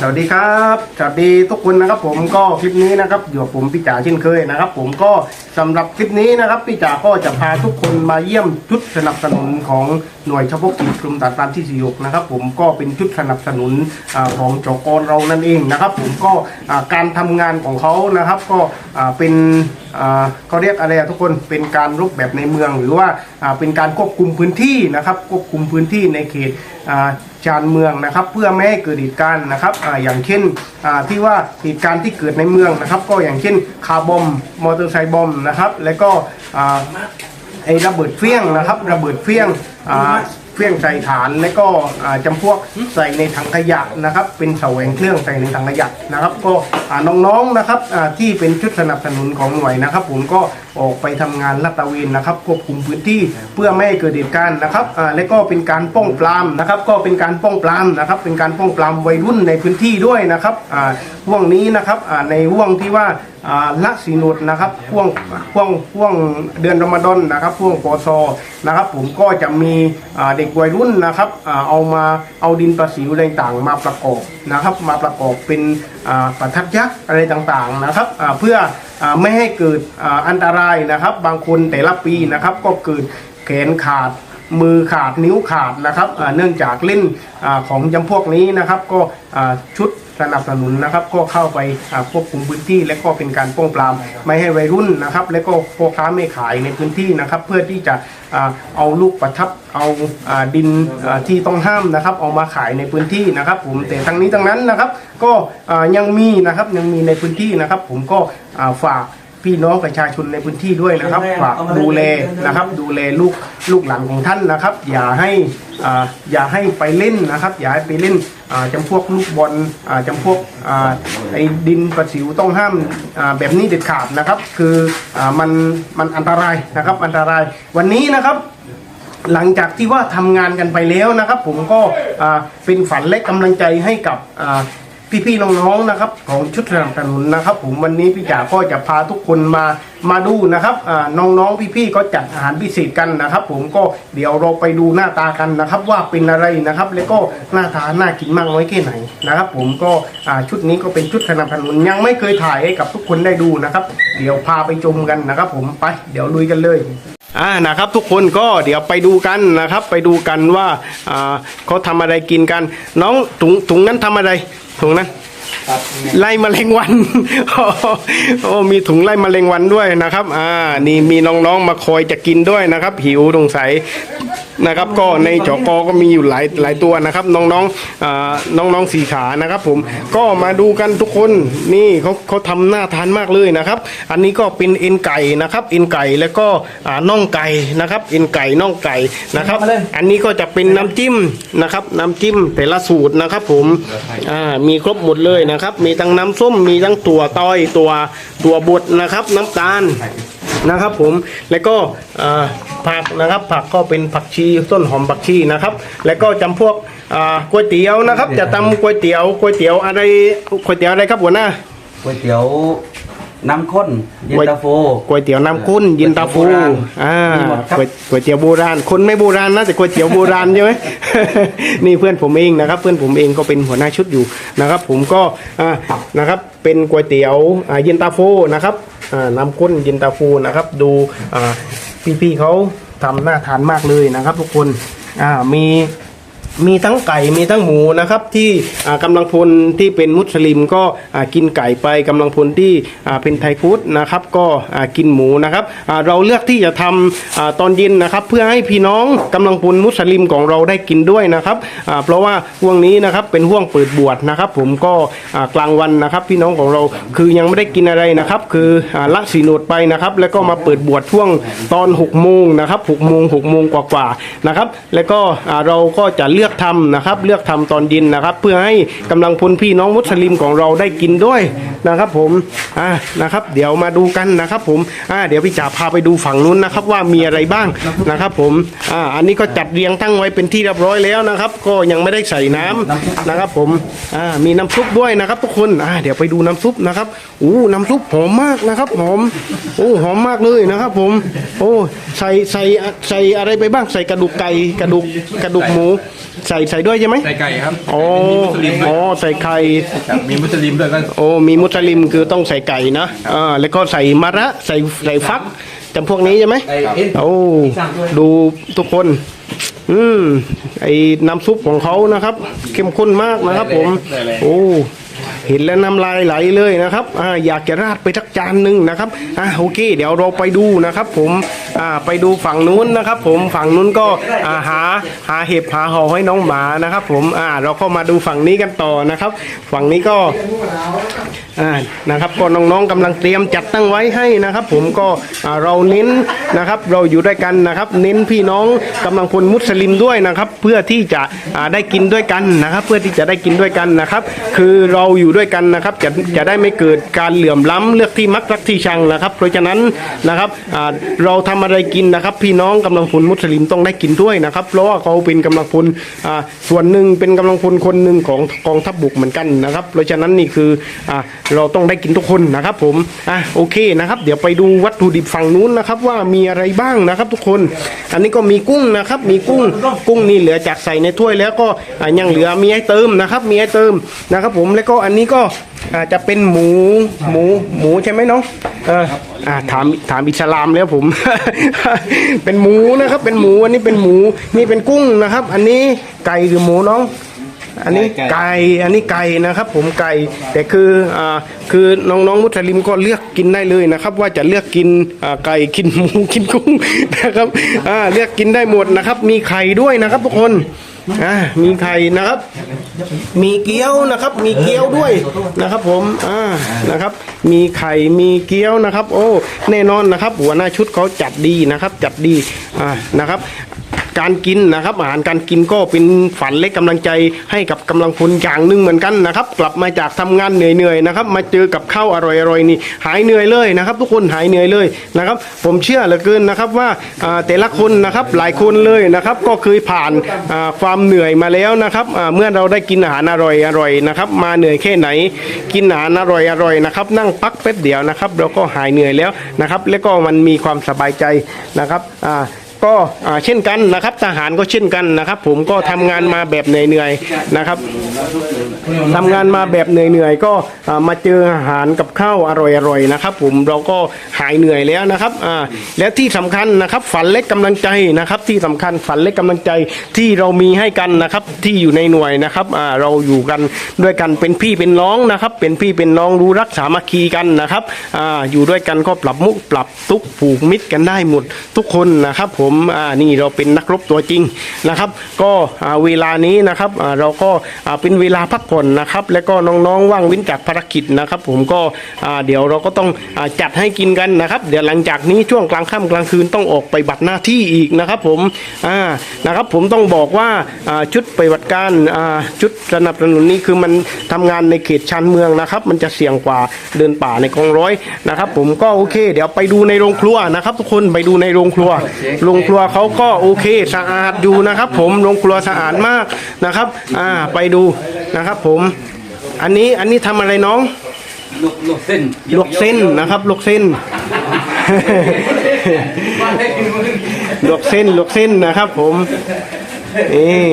สวัสดีครับสวัสดีทุกคนนะครับ ผมก็คลิปนี้นะครับอยู่กับผมพี่จ๋าเช่นเคยนะครับ ผมก็สำหรับคลิปนี้นะครับพี่จ๋าก็จะพาทุกคนมาเยี่ยมชุดสนับสนุนของหน่วยเฉพาะกิจกรมตาตามที่สิยกนะครับ ผมก็เป็นชุดสนับสนุนอของจกรเรานั่นเองนะครับ ผมก็การทำงานของเขานะครับ ก็เป็นเขาเรียกอะไรอะทุกคนเป็นการรุกแบบในเมือง หรือว่าเป็นการควบคุมพื้นที่นะครับควบคุมพื้นที่ในเขตอ่าชานเมืองนะครับ เพื่อไม่ให้เกิดเหตุการณ์นะครับออย่างเช่นที่ว่าเหตุการณ์ที่เกิดในเมืองนะครับ ก็อย่างเช่นคาร์บอมมอเตอร์ไซค์บอมนะครับ แล้วก็ไอ้ระเบิดเฟี้ยงนะครับ ระเบิดเฟี้ยง อ่าเฟี้ยงใส่ฐานแล้วก็อ่าจำพวกใส่ในถังขยะนะครับ เป็นเสวงเครื่องใส่ในถังขยะนะครับ ก็อ่าน้องๆนะครับอ่าที่เป็นชุดสนับสนุนของหน่วยนะครับ ผมก็ ออกไปทำงานลาดตระเวนนะครับควบคุมพื้นที่เพื่อไม่ให้เกิดเหตุการณ์นะครับและก็เป็นการป้องปรามนะครับ ก็เป็นการป้องปรามนะครับ เป็นการป้องปรามวัยรุ่นในพื้นที่ด้วยนะครับอ่าห่วงนี้นะครับอ่าในห่วงที่ว่าอ่าละสีนุดนะครับห่วงห่วงห่วงเดือนรอมฎอนนะครับห่วงปอซอนะครับ ผมก็จะมีเด็กวัยรุ่นนะครับเอามาเอาดินประสิวอะไรต่างๆมาประกอบนะครับ มาประกอบเป็นประทัดยักษ์อะไรต่างๆนะครับเพื่อ ไม่ให้เกิดอันตรายนะครับ บางคนแต่ละปีนะครับก็เกิดแขนขาดมือขาดนิ้วขาดนะครับเนื่องจากเล่นอของจำพวกนี้นะครับ ก็ชุด สนับสนุนนะครับ ก็เข้าไปอ่าควบคุมพื้นที่ และก็เป็นการป้องปรามไม่ให้วัยรุ่นนะครับ และก็พ่อค้าไม่ขายในพื้นที่นะครับ เพื่อที่จะอ่าเอาลูกประทับเอาอ่าดินอ่าที่ต้องห้ามนะครับ เอามาขายในพื้นที่นะครับ ผมแต่ทั้งนี้ทั้งนั้นนะครับ ก็อ่ายังมีนะครับยังมีในพื้นที่นะครับ ผมก็อ่าฝาก พี่น้องประชาชนในพื้นที่ด้วยนะครับฝากดูแลนะครับ ดูแลลูกลูกหลานของท่านนะครับ อย่าให้อ่าอย่าให้ไปเล่นนะครับ อย่าให้ไปเล่นอ่าจำพวกลูกบอลอ่าจำพวกอ่าไอ้ดินประสิวต้องห้ามอ่าแบบนี้เด็ดขาดนะครับ คืออ่ามันมันอันตรายนะครับ อันตรายวันนี้นะครับหลังจากที่ว่าทำงานกันไปแล้วนะครับ ผมก็อ่าเป็นฝันและกำลังใจให้กับอ่า พี่ๆน้องๆนะครับ ของชุดสนับสนุนนะครับ ผมวันนี้พี่จ๋าก็จะพาทุกคนมามาดูนะครับอ่าน้องๆพี่ๆก็จัดอาหารพิเศษกันนะครับ ผมก็เดี๋ยวเราไปดูหน้าตากันนะครับ ว่าเป็นอะไรนะครับ แล้วก็หน้าตาน่ากินมากน้อยแค่ไหนนะครับ ผมก็ชุดนี้ก็เป็นชุดสนับสนุนยังไม่เคยถ่ายให้กับทุกคนได้ดูนะครับ เดี๋ยวพาไปชมกันนะครับ ผมไปเดี๋ยวลุยกันเลย อ่านะครับทุกคนก็เดี๋ยวไปดูกันนะครับ ไปดูกันว่าอ่าเขาทำอะไรกินกัน น้องถุงถุงนั้นทำอะไรถุงนั้น ไล่แมลงวันโอ้มีถุงไล่แมลงวันด้วยนะครับ อ่า นี่มีน้องๆมาคอยจะกินด้วยนะครับ หิวสงสัยนะครับ ก็ในจอกอก็มีอยู่หลายหลายตัวนะครับ น้องๆอ่าน้องๆสีขานะครับ ผมก็มาดูกันทุกคนนี่เขาเขาทำน่าทานมากเลยนะครับ อันนี้ก็เป็นเอ็นไก่นะครับเอ็นไก่แล้วก็อ่าน่องไก่นะครับเอ็นไก่น่องไก่นะครับ อันนี้ก็จะเป็นน้ำจิ้มนะครับ น้ำจิ้มแต่ละสูตรนะครับ ผมอ่ามีครบหมดเลยนะครับ มีทั้งน้ำส้มมีทั้งตัวต้อยตัวตัวบดนะครับ น้ำตาลนะครับผมแล้วก็ผักนะครับผักก็เป็นผักชีต้นหอมผักชีนะครับ แล้วก็จำพวกก๋วยเตี๋ยวนะครับ จะทำก๋วยเตี๋ยวก๋วยเตี๋ยวอะไรก๋วยเตี๋ยวอะไรครับหัวหน้าก๋วยเตี๋ยว น้ำข้นเย็นตาโฟ ก๋วยเตี๋ยวน้ำข้นเย็นตาโฟก๋วยเตี๋ยวโบราณอ่ามีหมดครับก๋วยก๋วยเตี๋ยวโบราณคนไม่โบราณนะแต่ก๋วยเตี๋ยวโบราณใช่ไหมนี่เพื่อนผมเองนะครับ เพื่อนผมเองก็เป็นหัวหน้าชุดอยู่นะครับ ผมก็อ่านะครับเป็นก๋วยเตี๋ยวอ่าเย็นตาโฟนะครับอ่าน้ำข้นเย็นตาโฟนะครับ ดูอ่าพี่ๆเขาทำน่าทานมากเลยนะครับ ทุกคนอ่ามี มีทั้งไก่มีทั้งหมูนะครับที่อ่ากำลังพลที่เป็นมุสลิมก็กินไก่ไปกำลังพลที่เป็นไทยพุทธนะครับก็กินหมูนะครับเราเลือกที่จะทำอ่าตอนเย็นนะครับ เพื่อให้พี่น้องกำลังพลมุสลิมของเราได้กินด้วยนะครับเพราะว่าห่วงนี้นะครับเป็นห่วงเปิดบวชนะครับ ผมก็กลางวันนะครับ พี่น้องของเราคือยังไม่ได้กินอะไรนะครับ คือละสีโนดไปนะครับ แล้วก็มาเปิดบวชช่วงตอน6โมงนะครับ6โมง6โมงกว่าๆนะครับ แล้วก็เราก็จะเลือกทำนะครับ เลือกทำตอนเย็นนะครับ เพื่อให้กำลังพลพี่น้องมุสลิมของเราได้กินด้วยนะครับผมอ่านะครับ เดี๋ยวมาดูกันนะครับ ผมอ่าเดี๋ยวพี่จ๋าพาไปดูฝั่งนู้นนะครับ ว่ามีอะไรบ้างนะครับ ผมอ่าอันนี้ก็จัดเรียงตั้งไว้เป็นที่เรียบร้อยแล้วนะครับ ก็ยังไม่ได้ใส่น้ำนะครับ ผมอ่ามีน้ำซุปด้วยนะครับทุกคนอ่าเดี๋ยวไปดูน้ำซุปนะครับอู้น้ำซุปหอมมากนะครับหอมโอ้หอมมากเลยนะครับ ผม โอ้ใส่ใส่ใส่อะไรไปบ้างใส่กระดูกไก่กระดูกกระดูกหมูใส่ใส่ด้วยใช่ไหมใส่ไก่ครับอ๋อมีมุสลิมด้อ๋วอยใส่ไข่ครับมีมุสลิมด้วยก็โอ้มีมุสลิมคือต้องใส่ไก่นะอ่าแล้วก็ใส่มะระใส่ใส่ฟักจำพวกนี้ใช่ไหมโอ้ดูทุกคน อืมไอ้น้ำซุปของเขานะครับ เข้มข้นมากนะครับผม โอ้ เห็นแล้วน้ำลายไหลเลยนะครับอ่าอยากจะราดไปทักจานหนึ่งนะครับอ่าโอเค เดี๋ยวเราไปดูนะครับ ผมอ่าไปดูฝั่งนู้นนะครับ ผมฝั่งนู้นก็อ่าหาหาเห็บหาห่อให้น้องหมานะครับ ผมอ่าเราก็มาดูฝั่งนี้กันต่อนะครับ ฝั่งนี้ก็อ่านะครับก็น้องๆกำลังเตรียมจัดตั้งไว้ให้นะครับ ผมก็อ่าเราเน้นนะครับ เราอยู่ด้วยกันนะครับ เน้นพี่น้องกำลังพลมุสลิมด้วยนะครับ เพื่อที่จะอ่าได้กินด้วยกันนะครับ เพื่อที่จะได้กินด้วยกันนะครับ คือเราอยู่ด้วยกันนะครับจะจะได้ไม่เกิดการเหลื่อมล้ำเลือกที่มักรักที่ชังนะครับ เพราะฉะนั้นนะครับเราทำอะไรกินนะครับ พี่น้องกำลังพลมุสลิมต้องได้กินด้วยนะครับ เพราะว่าเขาเป็นกำลังพลส่วนหนึ่งเป็นกำลังพลคนหนึ่งของกองทัพบุกเหมือนกันนะครับ เพราะฉะนั้นนี่คืออ่าเราต้องได้กินทุกคนนะครับ ผมอะโอเคนะครับ เดี๋ยวไปดูวัตถุดิบฝั่งนู้นนะครับว่ามีอะไรบ้างนะครับ ทุกคน อันนี้ก็มีกุ้งนะครับ มีกุ้งกุ้งนี่เหลือจากใส่ในถ้วยแล้วก็ยังเหลือมีให้เติมนะครับ มีให้เติมนะครับ ผมแล้วก็อันนี้ก็อาจจะเป็นหมูหมูหมูใช่ไหมน้องเอออ่าถามถามอิสลามแล้วผม เป็นหมูนะครับ เป็นหมูอันนี้เป็นหมูนี่เป็นกุ้งนะครับ อันนี้ไก่หรือหมูน้อง อันนี้ไก่อันนี้ไก่นะครับ ผมไก่แต่คืออ่าคือน้องๆมุสลิมก็เลือกกินได้เลยนะครับ ว่าจะเลือกกินอ่าไก่กินหมูกินกุ้งนะครับอ่าเลือกกินได้หมดนะครับ มีไข่ด้วยนะครับ ทุกคน อ่ามีไข่นะครับ มีเกี๊ยวนะครับ มีเกี๊ยวด้วยนะครับ ผมอ่านะครับ มีไข่มีเกี๊ยวนะครับ โอ้แน่นอนนะครับ หัวหน้าชุดเขาจัดดีนะครับ จัดดีอ่านะครับ การกินนะครับ อาหารการกินก็เป็นฝันและกกำลังใจให้กับกำลังพลอย่างหนึ่งเหมือนกันนะครับ กลับมาจากทำงานเหนื่อยๆนะครับ มาเจอกับข้าวอร่อยๆนี่หายเหนื่อยเลยนะครับ ทุกคนหายเหนื่อยเลยนะครับ ผมเชื่อเหลือเกินนะครับว่าแต่ละคนนะครับหลายคนเลยนะครับ ก็เคยผ่านความเหนื่อยมาแล้วนะครับเมื่อเราได้กินอาหารอร่อยๆนะครับมาเหนื่อยแค่ไหน กินอาหารอร่อยๆนะครับ นั่งพักแป๊บเดียวนะครับเราก็หายเหนื่อยแล้วนะครับ แล้วก็มันมีความสบายใจนะครับอ่า ก็อ่าเช่นกันนะครับ ทหารก็เช่นกันนะครับ ผมก็ทำงานมาแบบเหนื่อยๆนะครับทำงานมาแบบเหนื่อยๆก็อ่ามาเจออาหารกับข้าวอร่อยๆนะครับ ผมเราก็หายเหนื่อยแล้วนะครับอ่าและที่สำคัญนะครับ ฝันเล็กกำลังใจนะครับ ที่สำคัญฝันเล็กกำลังใจที่เรามีให้กันนะครับ ที่อยู่ในหน่วยนะครับอ่าเราอยู่กันด้วยกันเป็นพี่เป็นน้องนะครับ เป็นพี่เป็นน้องรู้รักสามัคคีกันนะครับอ่าอยู่ด้วยกันก็ปรับมุกปรับทุกข์ผูกมิตรกันได้หมดทุกคนนะครับผมอ่านี่เราเป็นนักรบตัวจริงนะครับ ก็เวลานี้นะครับเราก็เป็นเวลาพักผ่อนนะครับ แล้วก็น้องๆว่างเว้นจากภารกิจนะครับ ผมก็เดี๋ยวเราก็ต้องอจัดให้กินกันนะครับ เดี๋ยวหลังจากนี้ช่วงกลางค่ำกลางคืนต้องออกไปบัตรหน้าที่อีกนะครับ ผมอ่านะครับผมต้องบอกว่าชุดปฏิบัติการชุดสนับสนุนนี้คือมันทำงานในเขตชานเมืองนะครับ มันจะเสี่ยงกว่าเดินป่าในกองร้อยนะครับ ผมก็โอเค เดี๋ยวไปดูในโรงครัวนะครับ ทุกคนไปดูในโรงครัวโรงครัวเขาก็โอเคสะอาดอยู่นะครับ ผมโรงครัวสะอาดมากนะครับ อ่าไปดูนะครับ ผม อันนี้อันนี้ทำอะไรน้องลวกลวกเส้นลวกเส้นนะครับลวกเส้นลวกเส้นลวกเส้นนะครับ ผมนี่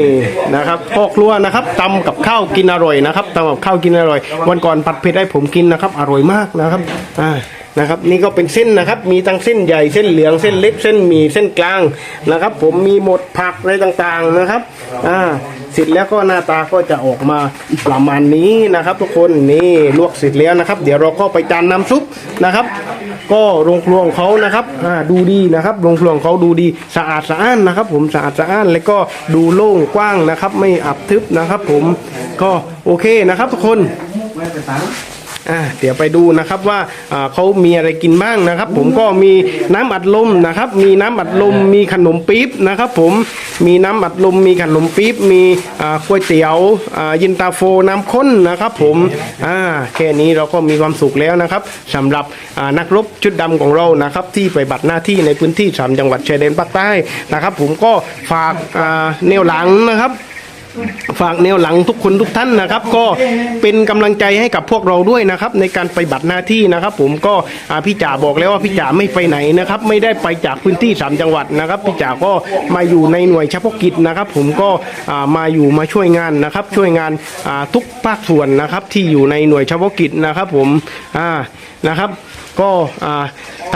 นะครับพ่อครัวนะครับตำกับข้าวกินอร่อยนะครับตำกับข้าวกินอร่อย วันก่อนผัดเผ็ดให้ผมกินนะครับ อร่อยมากนะครับอ่า นะครับ นี่ก็เป็นเส้นนะครับ มีทั้งเส้นใหญ่เส้นเหลืองเส้นเล็กเส้นหมี่เส้นกลางนะครับ ผมมีหมดผักอะไรต่างๆนะครับอ่าเสร็จแล้วก็หน้าตาก็จะออกมาประมาณนี้นะครับ ทุกคนนี่ลวกเสร็จแล้วนะครับ เดี๋ยวเราก็ไปจานน้ำซุปนะครับ ก็โรงครัวของเขานะครับอ่าดูดีนะครับโรงครัวของเขาดูดีสะอาดสะอ้านนะครับ ผมสะอาดสะอ้านแล้วก็ดูโล่งกว้างนะครับ ไม่อับทึบนะครับ ผมก็โอเคนะครับ ทุกคน อ่าเดี๋ยวไปดูนะครับว่าอ่าเขามีอะไรกินบ้างนะครับ ผมก็มีน้ำอัดลมนะครับ มีน้ำอัดลมมีขนมปี๊บนะครับ ผมมีน้ำอัดลมมีขนมปี๊บมีอ่าก๋วยเตี๋ยวอ่ายินตาโฟน้ำข้นนะครับ ผมอ่าแค่นี้เราก็มีความสุขแล้วนะครับสำหรับอ่านักรบชุดดำของเรานะครับ ที่ไปบัตรหน้าที่ในพื้นที่สามจังหวัดชายแดนภาคใต้นะครับ ผมก็ฝากอ่าแนวหลังนะครับ ฝากแนวหลังทุกคนทุกท่านนะครับ ก็เป็นกำลังใจให้กับพวกเราด้วยนะครับ ในการไปบัตรหน้าที่นะครับ ผมก็พี่จ๋าบอกแล้วว่าพี่จ๋าไม่ไปไหนนะครับ ไม่ได้ไปจากพื้นที่สามจังหวัดนะครับพี่จ๋าก็มาอยู่ในหน่วยเฉพาะกิจนะครับ ผมก็มาอยู่มาช่วยงานนะครับ ช่วยงานทุกภาคส่วนนะครับ ที่อยู่ในหน่วยเฉพาะกิจนะครับ ผมนะครับ ก็อ่า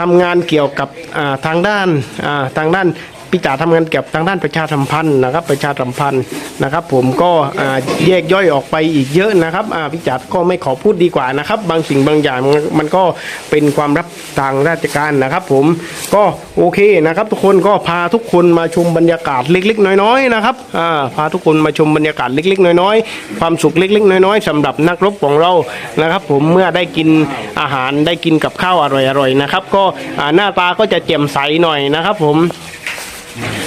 ทำงานเกี่ยวกับทางด้านทางด้าน พี่จ๋าทำงานเกี่ยวกับทางด้านประชาสัมพันธ์นะครับ ประชาสัมพันธ์นะครับ ผมก็แยกย่อยออกไปอีกเยอะนะครับพี่จ๋าก็ไม่ขอพูดดีกว่านะครับ บางสิ่งบางอย่างมันก็เป็นความรับทางราชการนะครับ ผมก็โอเคนะครับ ทุกคนก็พาทุกคนมาชมบรรยากาศเล็ก ๆ น้อยๆนะครับพาทุกคนมาชมบรรยากาศเล็ก ๆ น้อยๆความสุขเล็ก ๆ น้อยๆสำหรับนักรบของเรานะครับ ผมเมื่อได้กินอาหารได้กินกับข้าวอร่อยๆนะครับ ก็หน้าตาก็จะแจ่มใสหน่อยนะครับ ผม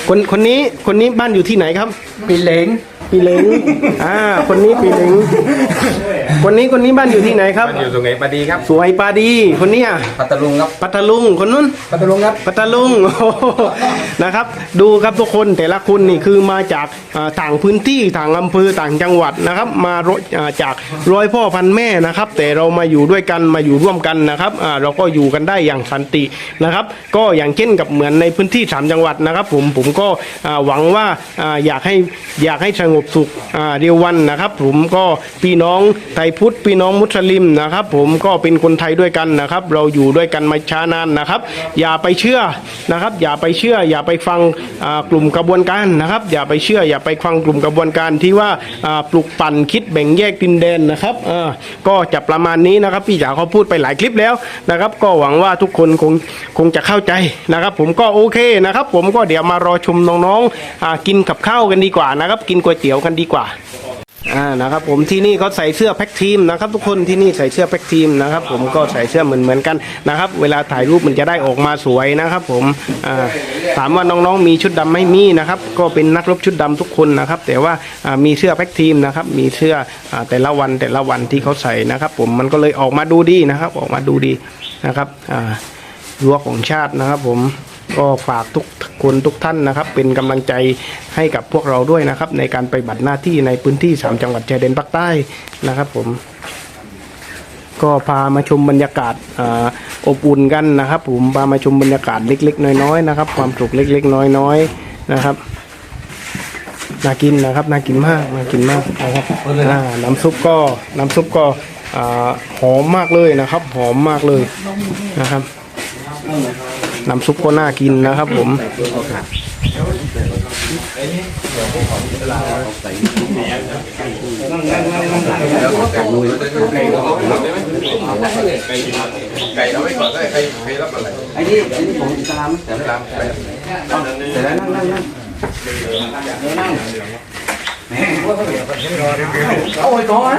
คนคนนี้คนนี้บ้านอยู่ที่ไหนครับ ปีเหลงปีเหลงอ่า คนนี้ปีเหลง คนนี้คนนี้บ้านอยู่ที่ไหนครับ มันอยู่ตรงไหนปาดีครับ สวยปาดีคนเนี้ยปัตตาลุงครับ ปัตตาลุงคนนู้น ปัตตาลุงครับ ปัตตาลุงโอ้โหนะครับ ดูครับทุกคนแต่ละคนนี่คือมาจากอ่าต่างพื้นที่ต่างอำเภอต่างจังหวัดนะครับ มารอ่าจากร้อยพ่อพันแม่นะครับ แต่เรามาอยู่ด้วยกันมาอยู่ร่วมกันนะครับอ่าเราก็อยู่กันได้อย่างสันตินะครับ ก็อย่างเช่นกับเหมือนในพื้นที่สามจังหวัดนะครับ ผมผมก็อ่าหวังว่าอ่าอยากให้อยากให้สงบสุขอ่าเรียววันนะครับ ผมก็พี่น้องไทยพุทธพี่น้องมุสลิมนะครับผมก็เป็นคนไทยด้วยกันนะครับ เราอยู่ด้วยกันมาช้านานนะครับ อย่าไปเชื่อนะครับ อย่าไปเชื่อ อย่าไปฟังกลุ่มกระบวนการนะครับ อย่าไปเชื่อ อย่าไปฟังกลุ่มกระบวนการที่ว่าปลุกปั่นคิดแบ่งแยกดินแดนนะครับก็จะประมาณนี้นะครับ พี่จ๋าเขาพูดไปหลายคลิปแล้วนะครับ ก็หวังว่าทุกคนคงคงจะเข้าใจนะครับ ผมก็โอเคนะครับ ผมก็เดี๋ยวมารอชมน้องๆกินกับข้าวกันดีกว่านะครับ กินก๋วยเตี๋ยวกันดีกว่า อ่านะครับผมที่นี่เขาใส่เสื้อแพ็คทีมนะครับ ทุกคนที่นี่ใส่เสื้อแพ็คทีมนะครับ ผมก็ใส่เสื้อเหมือนเหมือนกันนะครับ เวลาถ่ายรูปมันจะได้ออกมาสวยนะครับ ผมอ่าถามว่าน้องๆมีชุดดำไม่มีนะครับ ก็เป็นนักรบชุดดำทุกคนนะครับ แต่ว่าอ่ามีเสื้อแพ็คทีมนะครับ มีเสื้ออ่าแต่ละวันแต่ละวันที่เขาใส่นะครับ ผมมันก็เลยออกมาดูดีนะครับ ออกมาดูดีนะครับอ่ารั้วของชาตินะครับ ผม ก็ฝากทุกคนทุกท่านนะครับ เป็นกำลังใจให้กับพวกเราด้วยนะครับ ในการไปบัตรหน้าที่ในพื้นที่สามจังหวัดชายแดนภาคใต้นะครับผมก็พามาชมบรรยากาศอ่าอบอุ่นกันนะครับ ผมพามาชมบรรยากาศเล็ก ๆ น้อยๆนะครับ ความสุขเล็ก ๆ น้อยๆนะครับน่ากินนะครับน่ากินมากน่ากินมากนะครับน้ำซุปก็น้ำซุปก็อ่าหอมมากเลยนะครับ หอมมากเลยนะครับ น้ำซุปก็น่ากินนะครับผมไก่เอาไว้ก่อนได้ใครใครรับอะไรไอ้นี่ไอ้นี่ของอิสลามแต่ละตามไปแต่ละนั่งนั่งนั่งนั่งแหมโอ้ยก้อนไอ้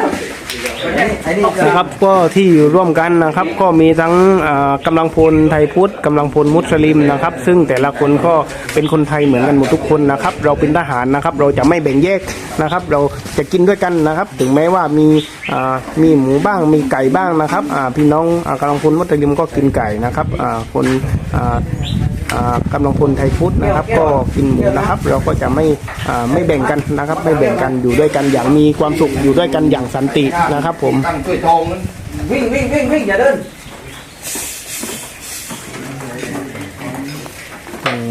นะครับก็ที่อยู่ร่วมกันนะครับก็มีทั้งอ่ากำลังพลไทยพุทธกำลังพลมุสลิมนะครับ ซึ่งแต่ละคนก็เป็นคนไทยเหมือนกันหมดทุกคนนะครับ เราเป็นทหารนะครับ เราจะไม่แบ่งแยกนะครับ เราจะกินด้วยกันนะครับ ถึงแม้ว่ามีมีหมูบ้างมีไก่บ้างนะครับพี่น้องอ่ากำลังพลมุสลิมก็กินไก่นะครับคนอ่าอ่ากำลังพลไทยพุทธนะครับ ก็กินหมูนะครับ เราก็จะไม่ไม่แบ่งกันนะครับ ไม่แบ่งกันอยู่ด้วยกันอย่างมีความสุขอยู่ด้วยกันอย่างสันตินะครับผม ตั้งถ้วยทองนั้นวิ่งวิ่งวิ่งวิ่งอย่าเดิน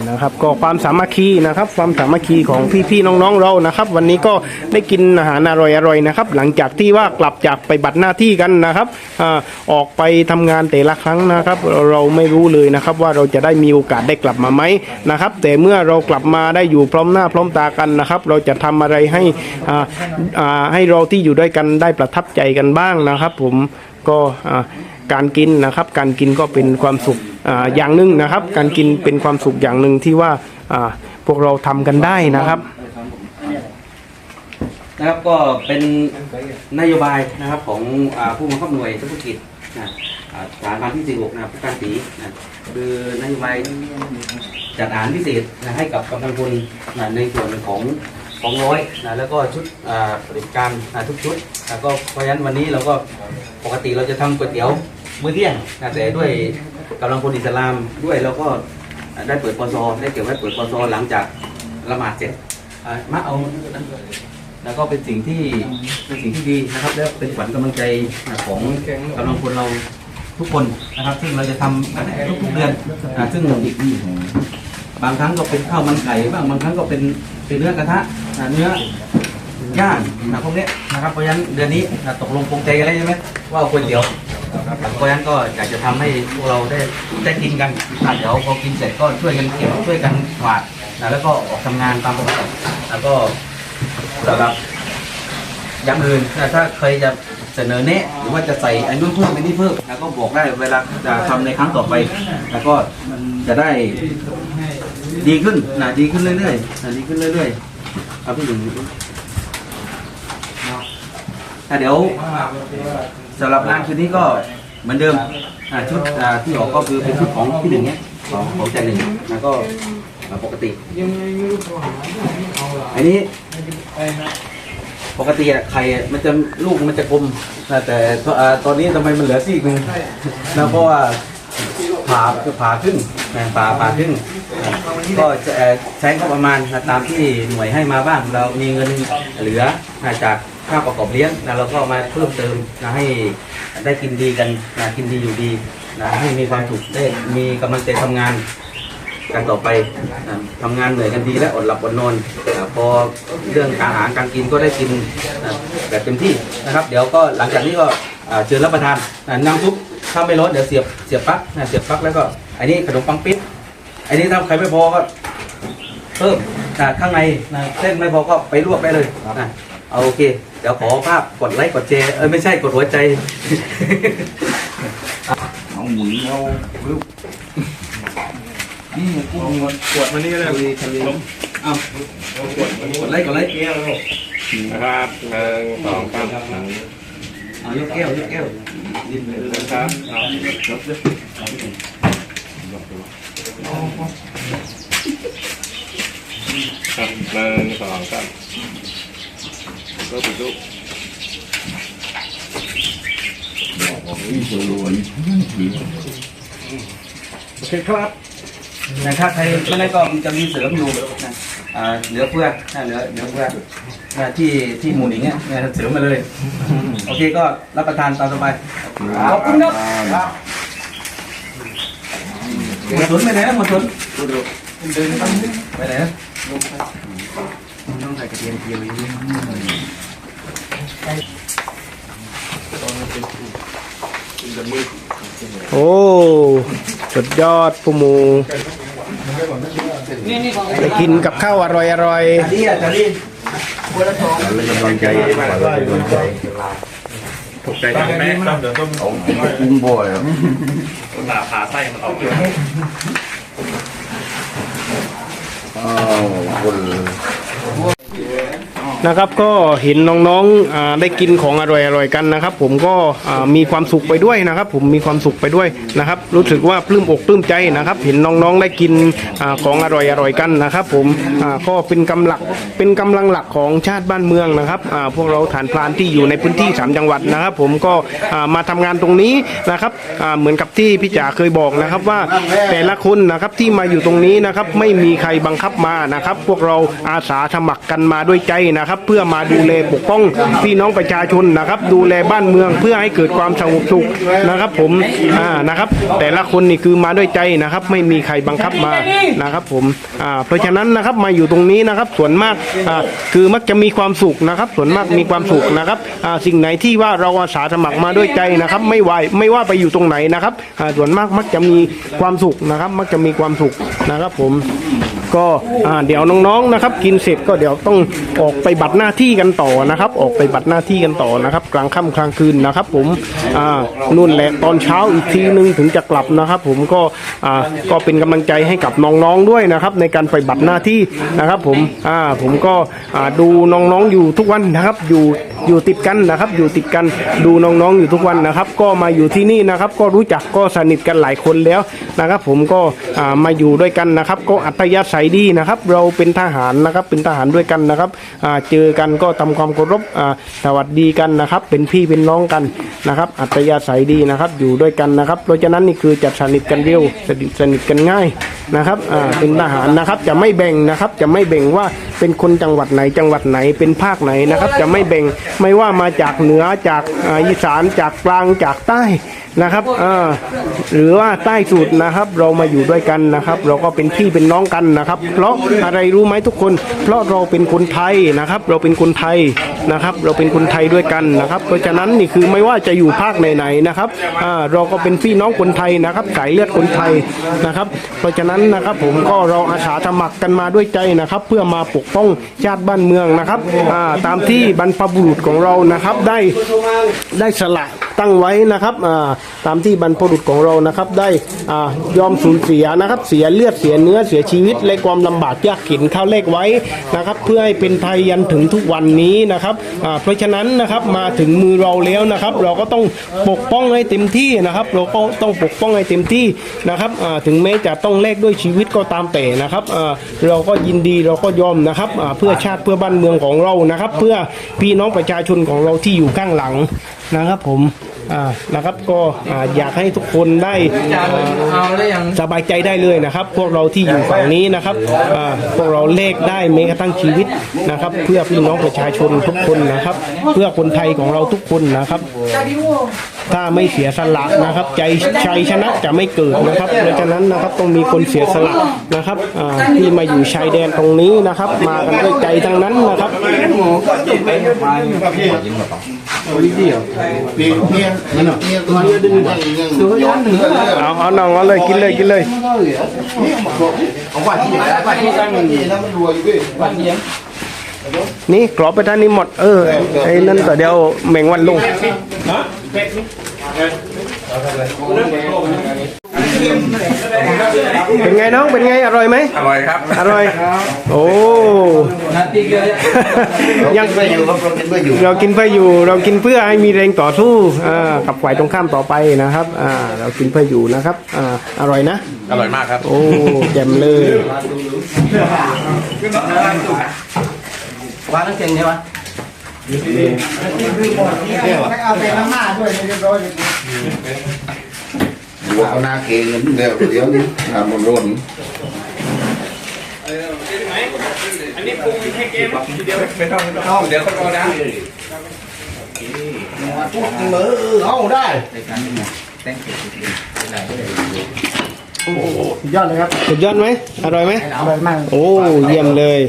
นะครับ ก็ความสามัคคีนะครับ ความสามัคคีของพี่ๆน้องๆเรานะครับ วันนี้ก็ได้กินอาหารอร่อยๆนะครับ หลังจากที่ว่ากลับจากไปบัตรหน้าที่กันนะครับอออกไปทำงานแต่ละครั้งนะครับเราเราไม่รู้เลยนะครับว่าเราจะได้มีโอกาสได้กลับมาไหมนะครับ แต่เมื่อเรากลับมาได้อยู่พร้อมหน้าพร้อมตากันนะครับ เราจะทำอะไรให้ให้เราที่อยู่ด้วยกันได้ประทับใจกันบ้างนะครับ ผมก็ การกินนะครับ การกินก็เป็นความสุขออย่างหนึ่งนะครับ การกินเป็นความสุขอย่างหนึ่งที่ว่าพวกเราทำกันได้นะครับนะครับก็เป็นนโยบายนะครับของอผู้บังคับหน่วยเฉพาะกิจนะสถานพันที่ 46 นะผู้การตีนะคือนโยบายจัดอาหารพิเศษนะให้กับกำลังพลนะในส่วนของของร้อยนะแล้วก็ชุดปฏิบัติการนะทุกชุดแล้วก็เพราะฉะนั้นวันนี้เราก็ปกติเราจะทำก๋วยเตี๋ยว มื้อเที่ยงนะแต่ด้วยกำลังพลอิสลามด้วยเราก็ได้เปิดปอซได้เก็บไว้เปิดปอซหลังจากละหมาดเสร็จอ่ามาเอาแล้วก็เป็นสิ่งที่เป็นสิ่งที่ดีนะครับ และเป็นขวัญกำลังใจของกำลังคนเราทุกคนนะครับ ซึ่งเราจะทำกันทุกๆเดือนอ่าซึ่งบางครั้งก็เป็นข้าวมันไก่บ้างบางครั้งก็เป็นเป็นเนื้อกระทะเนื้อย่างนะพวกเนี้ยนะครับเพราะฉะนั้นเดือนนี้ตกลงปรงใจกันแล้วใช่ไหมว่าเอาก๋วยเตี๋ยว เพราะฉะนั้นก็อยากจะทำให้พวกเราได้ได้กินกันเดี๋ยวพอกินเสร็จก็ช่วยกันเก็บช่วยกันกวาดนะแล้วก็ออกทำงานตามปกติแล้วก็สำหรับอย่างอื่นถ้าใครจะเสนอแนะหรือว่าจะใส่อันนู้นเพิ่มอันนี้เพิ่มแล้วก็บอกได้เวลาจะทำในครั้งต่อไป แล้วก็จะได้ดีขึ้นนะดีขึ้นเรื่อยๆนะดีขึ้นเรื่อยๆเอาพี่หนึ่งอะเดี๋ยว สำหรับงานคืนนี้ก็เหมือนเดิมอ่าชุดอ่าที่ออกก็คือเป็นชุดของพี่หนึ่งเนี้ยของของใจหนึ่งแล้วก็อ่าปกติอันนี้ปกติอะไข่มันจะลูกมันจะกลมแต่ตอ่าตอนนี้ทำไมมันเหลือซี่หนึ่งแล้วเพราะว่าผ่าคือผ่าครึ่งนะผ่าผ่าครึ่ง ก็จะใช้งบประมาณตามที่หน่วยให้มาบ้าง เรามีเงินเหลือจากค่าประกอบเลี้ยงนะเราก็มาเพิ่มเติมนะให้ได้กินดีกันนะกินดีอยู่ดีนะให้มีความสุขได้มีกำลังใจทำงานกันต่อไปนะทำงานเหนื่อยกันดีและอดหลับอดนอนนะพอเรื่องอาหารการกินก็ได้กินนะแบบเต็มที่นะครับ เดี๋ยวก็หลังจากนี้ก็เชิญรับประทานนะน้ำซุปถ้าไม่ร้อนเดี๋ยวเสียบเสียบปลั๊กนะเสียบปลั๊กแล้วก็อันนี้ขนมปังปิ๊บ อันนี้ถ้าใครไม่พอก็เพิ่มนะข้างในนะเส้นไม่พอก็ไปลวกได้เลยนะเอาโอเค เดี๋ยวขอภาพกดไลค์กดแชร์เออไม่ใช่กดหัวใจเอาหมุนเอาลูกนี่กูมีมันขวดมานี่เลยล้มเอากดไลค์กดไลค์นะครับหนึ่งสองสามหนึ่งเอายกแก้วยกแก้วยิ้มเลยนะครับเอายกด้วย ครับหนึ่งสองสามก็ถูกลูกโอเคครับนะถ้าใครไม่ได้ก็จะมีเสริมอยู่นะอ่าเหลือเฟือนะเหลือเหลือเฟือนะที่ที่หมู่หนิงเนี่ยนะเสริมมาเลย โอเคก็รับประทานตามสบายขอบคุณครับ หมดสนไปไหนนะหมดสนไปไหนนะต้องใส่กระเทียมเจียวเยอะโอ้สุดยอดปูหมูไปกินกับข้าวอร่อยอร่อยจารีอะจารีกำลังใจกำลังใจ ถูกใจใช่ไหมต้องเดี๋ยวต้องเอากุ้งบ่อยอะตาผ่าไส้มันออกอ้าวคน นะครับก็เห็นน้องๆได้กินของอร่อยๆกันนะครับ ผมก็มีความสุขไปด้วยนะครับ ผมมีความสุขไปด้วยนะครับ รู้สึกว่าปลื้มอกปลื้มใจนะครับ เห็นน้องๆได้กินอของอร่อยๆกันนะครับ ผมก็เป็นกำลังเป็นกำลังหลักของชาติบ้านเมืองนะครับพวกเราฐานพลานที่อยู่ในพื้นที่ 3 จังหวัดนะครับ ผมก็มาทำงานตรงนี้นะครับเหมือนกับที่พี่จ๋าเคยบอกนะครับว่าแต่ละคนนะครับที่มาอยู่ตรงนี้นะครับไม่มีใครบังคับมานะครับ พวกเราอาสาสมัครกันมาด้วยใจนะครับับ เพื่อมาดูแลปกป้องพี่น้องประชาชนนะครับ ดูแลบ้านเมืองเพื่อให้เกิดความสงบสุขนะครับ ผมอ่านะครับ แต่ละคนนี่คือมาด้วยใจนะครับ ไม่มีใครบังคับมานะครับผมอ่าเพราะฉะนั้นนะครับมาอยู่ตรงนี้นะครับ ส่วนมากอ่าคือมักจะมีความสุขนะครับ ส่วนมากมีความสุขนะครับอ่าสิ่งไหนที่ว่าเราอาสาสมัครมาด้วยใจนะครับ ไม่ว่าไม่ว่าไปอยู่ตรงไหนนะครับอ่าส่วนมากมักจะมีความสุขนะครับ มักจะมีความสุขนะครับผม ก็เดี๋ยวน้องๆนะครับ กินเสร็จก็เดี๋ยวต้องออกไปบัตรหน้าที่กันต่อนะครับ ออกไปบัตรหน้าที่กันต่อนะครับ กลางค่ำกลางคืนนะครับ ผมอ่านู่นแหละตอนเช้าอีกทีนึงถึงจะกลับนะครับ ผมก็อ่าก็เป็นกำลังใจให้กับน้องๆด้วยนะครับ ในการไปบัตรหน้าที่นะครับ ผมอ่าผมก็อ่าดูน้องๆอยู่ทุกวันนะครับ อยู่อยู่ติดกันนะครับ อยู่ติดกันดูน้องๆอยู่ทุกวันนะครับ ก็มาอยู่ที่นี่นะครับ ก็รู้จักก็สนิทกันหลายคนแล้วนะครับ ผมก็อ่ามาอยู่ด้วยกันนะครับ ก็อัธยาศัยดีนะครับ เราเป็นทหารนะครับ เป็นทหารด้วยกันนะครับเจอกันก็ทำความเคารพสวัสดีกันนะครับ เป็นพี่เป็นน้องกันนะครับ อัตยาศัยดีนะครับ อยู่ด้วยกันนะครับ เพราะฉะนั้นนี่คือจะสนิทกันเร็วสนิทสนิทกันง่ายนะครับเป็นทหารนะครับจะไม่แบ่งนะครับ จะไม่แบ่งว่าเป็นคนจังหวัดไหนจังหวัดไหนเป็นภาคไหนนะครับ จะไม่แบ่งไม่ว่ามาจากเหนือจากอีสานจากกลางจากใต้ นะครับอ่าหรือว่าใต้สุดนะครับ เรามาอยู่ด้วยกันนะครับ เราก็เป็นพี่เป็นน้องกันนะครับ เพราะอะไรรู้ไหมทุกคน เพราะเราเป็นคนไทยนะครับ เราเป็นคนไทยนะครับ เราเป็นคนไทยด้วยกันนะครับ เพราะฉะนั้นนี่คือไม่ว่าจะอยู่ภาคไหนๆนะครับอ่าเราก็เป็นพี่น้องคนไทยนะครับสายเลือดคนไทยนะครับ เพราะฉะนั้นนะครับผมก็เราอาสาสมัครกันมาด้วยใจนะครับ เพื่อมาปกป้องชาติบ้านเมืองนะครับอ่าตามที่บรรพบุรุษของเรานะครับ ได้ได้สละ ตั้งไว้นะครับตามที่บรรพบุรุษของเรานะครับ ได้อยอมสูญเสียนะครับ เสียเลือดเสียเนื้อเสียชีวิตและความลำบากยากเข็นข้าวเลขไว้นะครับ เพื่อให้เป็นไทยยันถึงทุกวันนี้นะครับเพราะฉะนั้นนะครับมาถึงมือเราแล้วนะครับ เราก็ต้องปกป้องให้เต็มที่นะครับ เราก็ต้องปกป้องให้เต็มที่นะครับถึงแม้จะต้องแลกด้วยชีวิตก็ตามแต่นะครับเราก็ยินดีเราก็ยอมนะครับเพื่อชาติเพื่อบ้านเมืองของเรานะครับ เพื่อพี่น้องประชาชนของเราที่อยู่ข้างหลังนะครับผม อ่านะครับก็อ่าอยากให้ทุกคนได้อ่าสบายใจได้เลยนะครับ พวกเราที่อยู่ฝั่งนี้นะครับอ่าพวกเราเลขได้แม้กระทั่งชีวิตนะครับ เพื่อพี่น้องประชาชนทุกคนนะครับ เพื่อคนไทยของเราทุกคนนะครับ ถ้าไม่เสียสละนะครับ ใจชัยชนะจะไม่เกิดนะครับเพราะฉะนั้นนะครับต้องมีคนเสียสละนะครับอ่าที่มาอยู่ชายแดนตรงนี้นะครับ มากันด้วยใจทั้งนั้นนะครับเอาเเอาน้องเอาเลยกินเลยกินเลยนี่กรอบไปท่านนี้หมดเออไอ้นั่นแต่เดียวแมงวันลง เป็นไงน้อง เป็นไง อร่อยไหม อร่อยครับ อร่อย โอ้ ยังไปอยู่เรากินเพื่ออยู่ เรากินเพื่ออยู่ เรากินเพื่อให้มีแรงต่อสู้อ่ากับฝ่ายตรงข้ามต่อไปนะครับอ่าเรากินเพื่ออยู่นะครับอ่าอร่อยนะ อร่อยมากครับ โอ้แจ่มเลยวางน้ำเก่งใช่ไหมเอา หน้าเกงเดี๋ยวเดี๋ยวนี้ทำมันร่นเอาได้สุดยอดเลยครับสุดยอดไหมอร่อยไหมอร่อยมากโอ้เยี่ยมเลย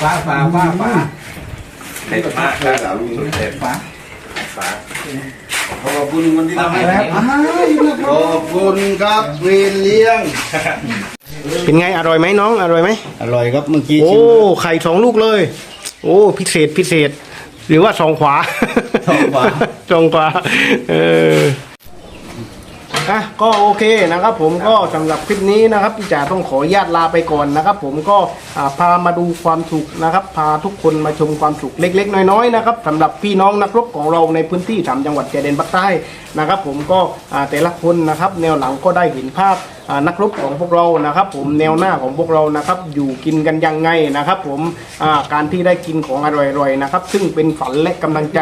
ฟ้าฟ้าฟ้าฟ้าเผ็ดมากครับเผ็ดมาก ขอบคุณคนที่ทำให้ขอบคุณครับเวีนเลี้ยง เป็นไงอร่อยไหมน้องอร่อยไหมอร่อยครับเมื่อกี้โอ้ไข่สองลูกเลย โอ้พิเศษพิเศษ หรือว่าสองขวาสองขวาสองขวาเออ อะก็โอเคนะครับผมก็สำหรับคลิปนี้นะครับพี่จ๋าต้องขออนุญาตลาไปก่อนนะครับ ผมก็อ่าพามาดูความสุขนะครับ พาทุกคนมาชมความสุขเล็ก ๆ น้อยๆนะครับสำหรับพี่น้องนักรบของเราในพื้นที่สามจังหวัดชายแดนภาคใต้นะครับ ผมก็อ่าแต่ละคนนะครับ แนวหลังก็ได้เห็นภาพอ่านักรบของพวกเรานะครับ ผมแนวหน้าของพวกเรานะครับ อยู่กินกันยังไงนะครับ ผมการที่ได้กินของอร่อยๆนะครับ ซึ่งเป็นฝันและกำลังใจ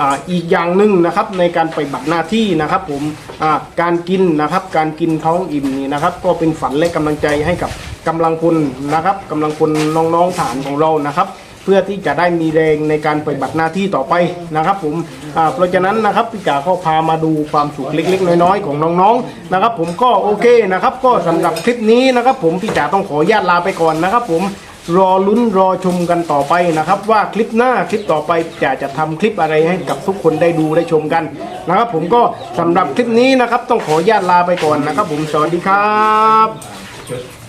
อ,อีกอย่างหนึ่งนะครับ ในการไปบัติหน้าที่นะครับ ผมการกินนะครับ การกินท้องอิ่มนี่นะครับ ก็เป็นฝันและกำลังใจให้กับกำลังพลนะครับกำลังพลน้องๆฐานของเรานะครับ เพื่อที่จะได้มีแรงในการปฏิบัติหน้าที่ต่อไปนะครับ ผมเพราะฉะนั้นนะครับพี่จ๋าก็พามาดูความสุขเล็ก ๆ น้อยๆของน้องๆนะครับ ผมก็โอเคนะครับ ก็สำหรับคลิปนี้นะครับ ผมพี่จ๋าต้องขอญาตลาไปก่อนนะครับ ผมรอลุ้นรอชมกันต่อไปนะครับ ว่าคลิปหน้าคลิปต่อไปจะจะทำคลิปอะไรให้กับทุกคนได้ดูได้ชมกันนะครับ ผมก็สำหรับคลิปนี้นะครับ ต้องขอญาตลาไปก่อนนะครับ ผมสวัสดีครับ